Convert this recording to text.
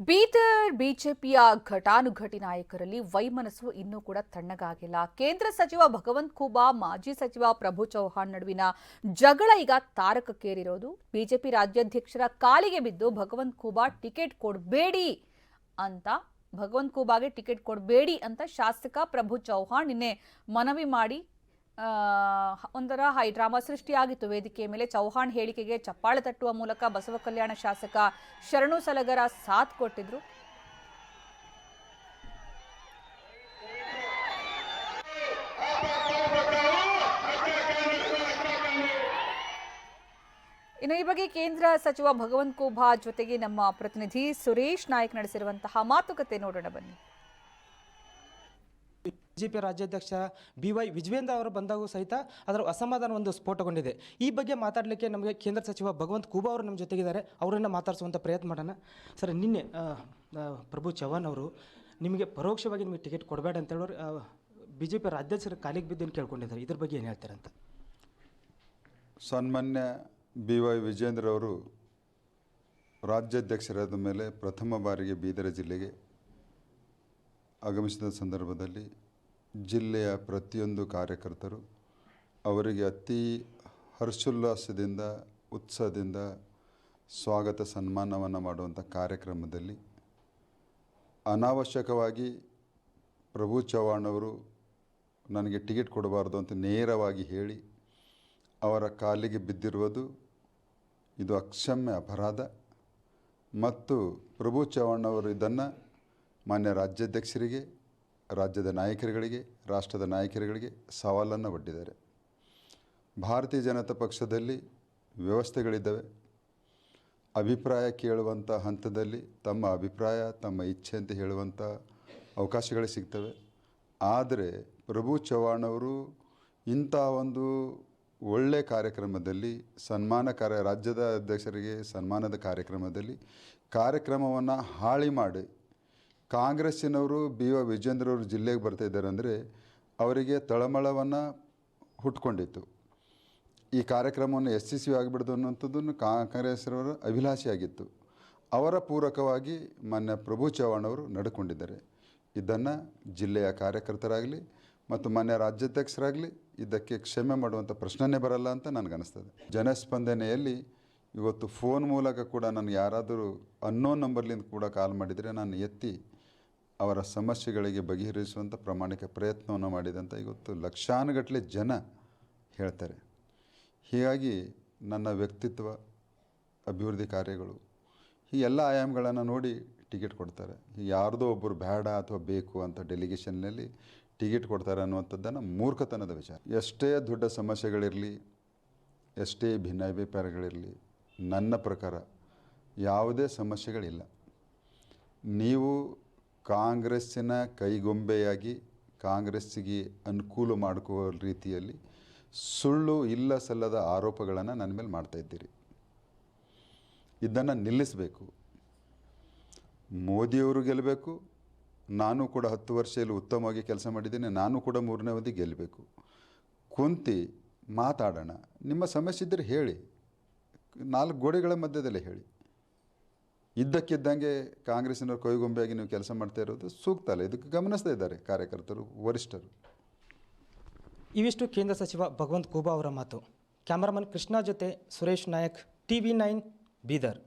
ಬೀದರ್ ಬಿಜೆಪಿಯ ಘಟಾನುಘಟಿ ನಾಯಕರಲ್ಲಿ ವೈಮನಸ್ಸು ಇನ್ನೂ ಕೂಡ ತಣ್ಣಗಾಗಿಲ್ಲ. ಕೇಂದ್ರ ಸಚಿವ ಭಗವಂತ್ ಖೂಬಾ, ಮಾಜಿ ಸಚಿವ ಪ್ರಭು ಚೌಹಾಣ್ ನಡುವಿನ ಜಗಳ ಈಗ ತಾರಕಕ್ಕೇರಿರೋದು. ಬಿಜೆಪಿ ರಾಜ್ಯಾಧ್ಯಕ್ಷರ ಕಾಲಿಗೆ ಬಿದ್ದು ಭಗವಂತ್ ಖೂಬಾ ಟಿಕೆಟ್ ಕೊಡಬೇಡಿ ಅಂತ, ಭಗವಂತ್ ಖೂಬಾಗೆ ಟಿಕೆಟ್ ಕೊಡಬೇಡಿ ಅಂತ ಶಾಸಕ ಪ್ರಭು ಚೌಹಾಣ್ ನಿನ್ನೆ ಮನವಿ ಮಾಡಿ ಒಂದರ ಹೈ ಡ್ರಾಮಾ ಸೃಷ್ಟಿಯಾಗಿತ್ತು. ವೇದಿಕೆಯ ಮೇಲೆ ಚೌಹಾಣ್ ಹೇಳಿಕೆಗೆ ಚಪ್ಪಾಳೆ ತಟ್ಟುವ ಮೂಲಕ ಬಸವ ಕಲ್ಯಾಣ ಶಾಸಕ ಶರಣು ಸಲಗರ ಸಾಥ್ ಕೊಟ್ಟಿದ್ರು. ಇನ್ನು ಈ ಬಗ್ಗೆ ಕೇಂದ್ರ ಸಚಿವ ಭಗವಂತ್ ಕುಭಾ ಜೊತೆಗೆ ನಮ್ಮ ಪ್ರತಿನಿಧಿ ಸುರೇಶ್ ನಾಯಕ್ ನಡೆಸಿರುವಂತಹ ಮಾತುಕತೆ ನೋಡೋಣ ಬನ್ನಿ. ಬಿಜೆಪಿ ರಾಜ್ಯಾಧ್ಯಕ್ಷ ಬಿ ವೈ ವಿಜವೇಂದ್ರ ಅವರು ಬಂದಾಗೂ ಸಹಿತ ಅದರ ಅಸಮಾಧಾನ ಒಂದು ಸ್ಫೋಟಗೊಂಡಿದೆ. ಈ ಬಗ್ಗೆ ಮಾತಾಡಲಿಕ್ಕೆ ನಮಗೆ ಕೇಂದ್ರ ಸಚಿವ ಭಗವಂತ್ ಖೂಬಾ ಅವರು ನಮ್ಮ ಜೊತೆಗಿದ್ದಾರೆ. ಅವರನ್ನು ಮಾತಾಡಿಸುವಂಥ ಪ್ರಯತ್ನ ಮಾಡೋಣ. ಸರ್, ನಿನ್ನೆ ಪ್ರಭು ಚವ್ಹಾಣ್ ಅವರು ನಿಮಗೆ ಪರೋಕ್ಷವಾಗಿ ನಿಮಗೆ ಟಿಕೆಟ್ ಕೊಡಬೇಡ ಅಂತ ಹೇಳೋರು ಬಿ ಜೆ ಪಿ ರಾಜ್ಯಾಧ್ಯಕ್ಷರ ಕಾಲಿಗೆ ಬಿದ್ದು ಕೇಳ್ಕೊಂಡಿದ್ದಾರೆ. ಇದ್ರ ಬಗ್ಗೆ ಏನು ಹೇಳ್ತಾರೆ ಅಂತ? ಸನ್ಮಾನ್ಯ ಬಿ ವೈ ವಿಜೇಂದ್ರ ಅವರು ರಾಜ್ಯಾಧ್ಯಕ್ಷರಾದ ಮೇಲೆ ಪ್ರಥಮ ಬಾರಿಗೆ ಬೀದರ ಜಿಲ್ಲೆಗೆ ಆಗಮಿಸಿದ ಸಂದರ್ಭದಲ್ಲಿ ಜಿಲ್ಲೆಯ ಪ್ರತಿಯೊಂದು ಕಾರ್ಯಕರ್ತರು ಅವರಿಗೆ ಅತಿ ಹರ್ಷೋಲ್ಲಾಸದಿಂದ, ಉತ್ಸಾಹದಿಂದ ಸ್ವಾಗತ ಸನ್ಮಾನವನ್ನು ಮಾಡುವಂಥ ಕಾರ್ಯಕ್ರಮದಲ್ಲಿ ಅನಾವಶ್ಯಕವಾಗಿ ಪ್ರಭು ಚವ್ಹಾಣ್ ಅವರು ನನಗೆ ಟಿಕೆಟ್ ಕೊಡಬಾರ್ದು ಅಂತ ನೇರವಾಗಿ ಹೇಳಿ ಅವರ ಕಾಲಿಗೆ ಬಿದ್ದಿರುವುದು ಇದು ಅಕ್ಷಮ್ಯ ಅಪರಾಧ. ಮತ್ತು ಪ್ರಭು ಚವ್ಹಾಣ್ ಅವರು ಇದನ್ನು ಮಾನ್ಯ ರಾಜ್ಯಾಧ್ಯಕ್ಷರಿಗೆ ರಾಜ್ಯದ ನಾಯಕರುಗಳಿಗೆ, ರಾಷ್ಟ್ರದ ನಾಯಕರುಗಳಿಗೆ ಸವಾಲನ್ನು ಒಡ್ಡಿದ್ದಾರೆ. ಭಾರತೀಯ ಜನತಾ ಪಕ್ಷದಲ್ಲಿ ವ್ಯವಸ್ಥೆಗಳಿದ್ದಾವೆ. ಅಭಿಪ್ರಾಯ ಕೇಳುವಂಥ ಹಂತದಲ್ಲಿ ತಮ್ಮ ಅಭಿಪ್ರಾಯ, ತಮ್ಮ ಇಚ್ಛೆ ಅಂತ ಹೇಳುವಂಥ ಅವಕಾಶಗಳು ಸಿಗ್ತವೆ. ಆದರೆ ಪ್ರಭು ಚವ್ಹಾಣ್ ಅವರು ಇಂಥ ಒಂದು ಒಳ್ಳೆಯ ಕಾರ್ಯಕ್ರಮದಲ್ಲಿ, ಸನ್ಮಾನ ಕಾರ್ಯ, ರಾಜ್ಯದ ಅಧ್ಯಕ್ಷರಿಗೆ ಸನ್ಮಾನದ ಕಾರ್ಯಕ್ರಮದಲ್ಲಿ ಕಾರ್ಯಕ್ರಮವನ್ನು ಹಾಳಿ ಮಾಡಿ ಕಾಂಗ್ರೆಸ್ಸಿನವರು ಬಿ ಒ ವಿಜೇಂದ್ರ ಅವರು ಜಿಲ್ಲೆಗೆ ಬರ್ತಾ ಇದ್ದಾರೆ ಅಂದರೆ ಅವರಿಗೆ ತಳಮಳವನ್ನು ಹುಟ್ಕೊಂಡಿತ್ತು. ಈ ಕಾರ್ಯಕ್ರಮವನ್ನು ಯಶಸ್ವಿ ಆಗಿಬಿಡ್ದು ಅನ್ನುವಂಥದ್ದನ್ನು ಕಾಂಗ್ರೆಸ್ರವರ ಅಭಿಲಾಷೆಯಾಗಿತ್ತು. ಅವರ ಪೂರಕವಾಗಿ ಮಾನ್ಯ ಪ್ರಭು ಚವ್ಹಾಣ್ ಅವರು ನಡ್ಕೊಂಡಿದ್ದಾರೆ. ಇದನ್ನು ಜಿಲ್ಲೆಯ ಕಾರ್ಯಕರ್ತರಾಗಲಿ ಮತ್ತು ಮಾನ್ಯ ರಾಜ್ಯಾಧ್ಯಕ್ಷರಾಗಲಿ ಇದಕ್ಕೆ ಕ್ಷಮೆ ಮಾಡುವಂಥ ಪ್ರಶ್ನೆನೇ ಬರಲ್ಲ ಅಂತ ನನಗನ್ನಿಸ್ತದೆ. ಜನಸ್ಪಂದನೆಯಲ್ಲಿ ಇವತ್ತು ಫೋನ್ ಮೂಲಕ ಕೂಡ ನನಗೆ ಯಾರಾದರೂ ಅನ್ನೋ ನಂಬರ್ಲಿಂದ ಕೂಡ ಕಾಲ್ ಮಾಡಿದರೆ ನಾನು ಎತ್ತಿ ಅವರ ಸಮಸ್ಯೆಗಳಿಗೆ ಬಗೆಹರಿಸುವಂಥ ಪ್ರಾಮಾಣಿಕ ಪ್ರಯತ್ನವನ್ನು ಮಾಡಿದಂತ ಇವತ್ತು ಲಕ್ಷಾನುಗಟ್ಟಲೆ ಜನ ಹೇಳ್ತಾರೆ. ಹೀಗಾಗಿ ನನ್ನ ವ್ಯಕ್ತಿತ್ವ, ಅಭಿವೃದ್ಧಿ ಕಾರ್ಯಗಳು, ಈ ಎಲ್ಲ ಆಯಾಮಗಳನ್ನು ನೋಡಿ ಟಿಕೆಟ್ ಕೊಡ್ತಾರೆ. ಯಾರ್ದೋ ಒಬ್ಬರು ಬೇಡ ಅಥವಾ ಬೇಕು ಅಂತ ಡೆಲಿಗೇಷನ್ನಲ್ಲಿ ಟಿಕೆಟ್ ಕೊಡ್ತಾರೆ ಅನ್ನುವಂಥದ್ದನ್ನು ಮೂರ್ಖತನದ ವಿಚಾರ. ಎಷ್ಟೇ ದೊಡ್ಡ ಸಮಸ್ಯೆಗಳಿರಲಿ, ಎಷ್ಟೇ ಭಿನ್ನಾಭಿಪ್ರಾಯಗಳಿರಲಿ, ನನ್ನ ಪ್ರಕಾರ ಯಾವುದೇ ಸಮಸ್ಯೆಗಳಿಲ್ಲ. ನೀವು ಕಾಂಗ್ರೆಸ್ಸಿನ ಕೈಗೊಂಬೆಯಾಗಿ ಕಾಂಗ್ರೆಸ್ಸಿಗೆ ಅನುಕೂಲ ಮಾಡಿಕೋ ರೀತಿಯಲ್ಲಿ ಸುಳ್ಳು ಇಲ್ಲ ಸಲ್ಲದ ಆರೋಪಗಳನ್ನು ನನ್ನ ಮೇಲೆ ಮಾಡ್ತಾ ಇದ್ದೀರಿ. ಇದನ್ನು ನಿಲ್ಲಿಸಬೇಕು. ಮೋದಿಯವರು ಗೆಲ್ಲಬೇಕು ನಾನು ಕೂಡ ಹತ್ತು ವರ್ಷ ಇಲ್ಲಿ ಉತ್ತಮವಾಗಿ ಕೆಲಸ ಮಾಡಿದ್ದೀನಿ. ನಾನು ಕೂಡ ಮೂರನೇ ಅವಧಿ ಗೆಲ್ಲಬೇಕು ಕುಂತಿ, ಮಾತಾಡೋಣ. ನಿಮ್ಮ ಸಮಸ್ಯೆ ಇದ್ದರೆ ಹೇಳಿ. ನಾಲ್ಕು ಗೋಡೆಗಳ ಮಧ್ಯದಲ್ಲೇ ಹೇಳಿ. ಇದ್ದಕ್ಕಿದ್ದಂಗೆ ಕಾಂಗ್ರೆಸ್ಸಿನವ್ರ ಕೊಯ್ಗೊಂಬೆಯಾಗಿ ನೀವು ಕೆಲಸ ಮಾಡ್ತಾ ಇರೋದು ಸೂಕ್ತ ಅಲ್ಲ. ಇದಕ್ಕೆ ಗಮನಿಸ್ತಾ ಇದ್ದಾರೆ ಕಾರ್ಯಕರ್ತರು, ವರಿಷ್ಠರು. ಇವಿಷ್ಟು ಕೇಂದ್ರ ಸಚಿವ ಭಗವಂತ್ ಖೂಬಾ ಅವರ ಮಾತು. ಕ್ಯಾಮರಾಮನ್ ಕೃಷ್ಣ ಜೊತೆ Suresh Nayak T V nine Bidar.